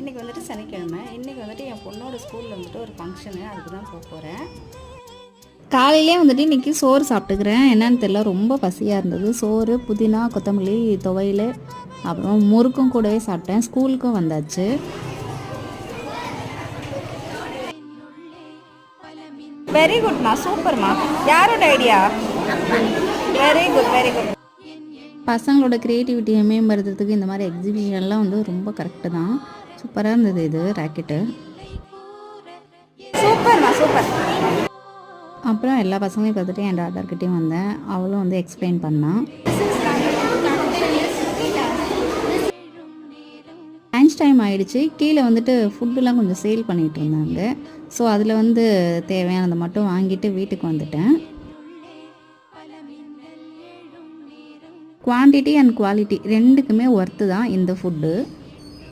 இன்றைக்கி வந்துட்டு சனிக்கிழமை. இன்றைக்கி வந்துட்டு என் பொண்ணோட ஸ்கூலில் வந்துட்டு ஒரு ஃபங்க்ஷனு அதுக்கு தான் போக போகிறேன் காலையிலே வந்துட்டு இன்றைக்கி சோறு சாப்பிட்டுக்கிறேன். என்னன்னு தெரியல ரொம்ப பசியாக இருந்தது. சோறு புதினா கொத்தமல்லி துவையல் அப்புறம் முறுக்கும் கூடவே சாப்பிட்டேன். ஸ்கூலுக்கும் வந்தாச்சு. வெரி குட்மா சூப்பர்மா யாரோட idea very good very good பசங்களோட க்ரியேட்டிவிட்டியை மேம்படுத்துறதுக்கு இந்த மாதிரி எக்ஸிபிஷன்லாம் வந்து ரொம்ப கரெக்டு தான். சூப்பராக இருந்தது இது ராக்கெட்டு சூப்பர்மா சூப்பர் அப்புறம் எல்லா பசங்களையும் பார்த்துட்டு என் டாட்டர்கிட்டையும் வந்தேன். அவளும் வந்து எக்ஸ்பிளைன் பண்ணான் லன்ச் டைம் ஆயிடுச்சு. கீழே வந்துட்டு ஃபுட்டுலாம் கொஞ்சம் சேல் பண்ணிகிட்டு இருந்தாங்க. ஸோ அதில் வந்து தேவையானதை மட்டும் வாங்கிட்டு வீட்டுக்கு வந்துட்டேன். குவான்டிட்டி அண்ட் குவாலிட்டி ரெண்டுக்குமே ஒர்த்து தான் இந்த ஃபுட்டு